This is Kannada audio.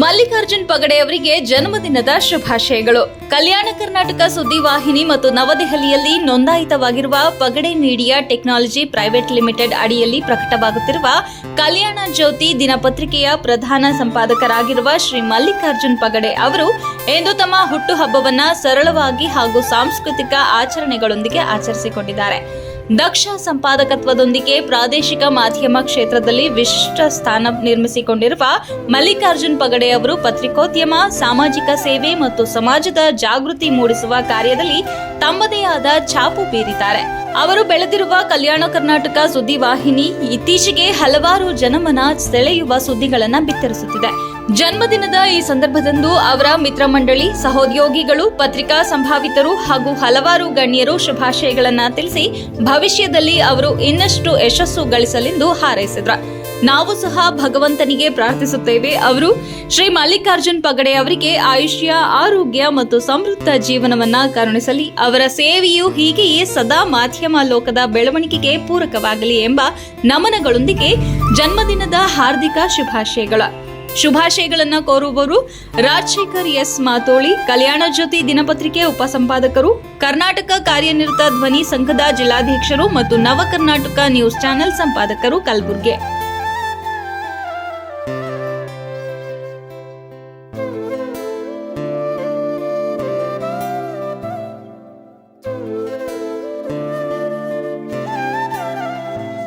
ಮಲ್ಲಿಕಾರ್ಜುನ್ ಪಗಡೆ ಅವರಿಗೆ ಜನ್ಮದಿನದ ಶುಭಾಶಯಗಳು. ಕಲ್ಯಾಣ ಕರ್ನಾಟಕ ಸುದ್ದಿವಾಹಿನಿ ಮತ್ತು ನವದೆಹಲಿಯಲ್ಲಿ ನೋಂದಾಯಿತವಾಗಿರುವ Pagade media technology private limited ಅಡಿಯಲ್ಲಿ ಪ್ರಕಟವಾಗುತ್ತಿರುವ ಕಲ್ಯಾಣ ಜ್ಯೋತಿ ದಿನಪತ್ರಿಕೆಯ ಪ್ರಧಾನ ಸಂಪಾದಕರಾಗಿರುವ ಶ್ರೀ ಮಲ್ಲಿಕಾರ್ಜುನ್ ಪಗಡೆ ಅವರು ಇಂದು ತಮ್ಮ ಹುಟ್ಟುಹಬ್ಬವನ್ನು ಸರಳವಾಗಿ ಹಾಗೂ ಸಾಂಸ್ಕೃತಿಕ ಆಚರಣೆಗಳೊಂದಿಗೆ ಆಚರಿಸಿಕೊಂಡಿದ್ದಾರೆ. ದಕ್ಷ ಸಂಪಾದಕತ್ವದೊಂದಿಗೆ ಪ್ರಾದೇಶಿಕ ಮಾಧ್ಯಮ ಕ್ಷೇತ್ರದಲ್ಲಿ ವಿಶಿಷ್ಟ ಸ್ಥಾನ ನಿರ್ಮಿಸಿಕೊಂಡಿರುವ ಮಲ್ಲಿಕಾರ್ಜುನ್ ಪಗಡೆ ಅವರು ಪತ್ರಿಕೋದ್ಯಮ, ಸಾಮಾಜಿಕ ಸೇವೆ ಮತ್ತು ಸಮಾಜದ ಜಾಗೃತಿ ಮೂಡಿಸುವ ಕಾರ್ಯದಲ್ಲಿ ತಮ್ಮದೇ ಆದ ಛಾಪು ಬೀರಿದ್ದಾರೆ. ಅವರು ಬೆಳೆದಿರುವ ಕಲ್ಯಾಣ ಕರ್ನಾಟಕ ಸುದ್ದಿವಾಹಿನಿ ಇತ್ತೀಚೆಗೆ ಹಲವಾರು ಜನಮನ ಸೆಳೆಯುವ ಸುದ್ದಿಗಳನ್ನು ಬಿತ್ತರಿಸುತ್ತಿದೆ. ಜನ್ಮದಿನದ ಈ ಸಂದರ್ಭದಂದು ಅವರ ಮಿತ್ರ ಮಂಡಳಿ, ಸಹೋದ್ಯೋಗಿಗಳು, ಪತ್ರಿಕಾ ಸಂಭಾವಿತರು ಹಾಗೂ ಹಲವಾರು ಗಣ್ಯರು ಶುಭಾಶಯಗಳನ್ನ ತಿಳಿಸಿ ಭವಿಷ್ಯದಲ್ಲಿ ಅವರು ಇನ್ನಷ್ಟು ಯಶಸ್ಸು ಗಳಿಸಲೆಂದು ಹಾರೈಸಿದ್ರ. ನಾವು ಸಹ ಭಗವಂತನಿಗೆ ಪ್ರಾರ್ಥಿಸುತ್ತೇವೆ. ಅವರು ಶ್ರೀ ಮಲ್ಲಿಕಾರ್ಜುನ್ ಪಗಡೆ ಅವರಿಗೆ ಆಯುಷ್ಯ, ಆರೋಗ್ಯ ಮತ್ತು ಸಮೃದ್ಧ ಜೀವನವನ್ನ ಕರುಣಿಸಲಿ. ಅವರ ಸೇವೆಯು ಹೀಗೆಯೇ ಸದಾ ಮಾಧ್ಯಮ ಲೋಕದ ಬೆಳವಣಿಗೆಗೆ ಪೂರಕವಾಗಲಿ ಎಂಬ ನಮನಗಳೊಂದಿಗೆ ಜನ್ಮದಿನದ ಹಾರ್ದಿಕ ಶುಭಾಶಯಗಳ. ಶುಭಾಶಯಗಳನ್ನ ಕೋರುವವರು ರಾಜಶೇಖರ್ ಎಸ್ ಮಾತೋಳಿ, ಕಲ್ಯಾಣ ಜ್ಯೋತಿ ದಿನಪತ್ರಿಕೆ ಉಪಸಂಪಾದಕರು, ಕರ್ನಾಟಕ ಕಾರ್ಯನಿರತ ಧ್ವನಿ ಸಂಘದ ಜಿಲ್ಲಾಧ್ಯಕ್ಷರು ಮತ್ತು ನವ ಕರ್ನಾಟಕ ನ್ಯೂಸ್ ಚಾನೆಲ್ ಸಂಪಾದಕರು ಕಲಬುರ್ಗಿ.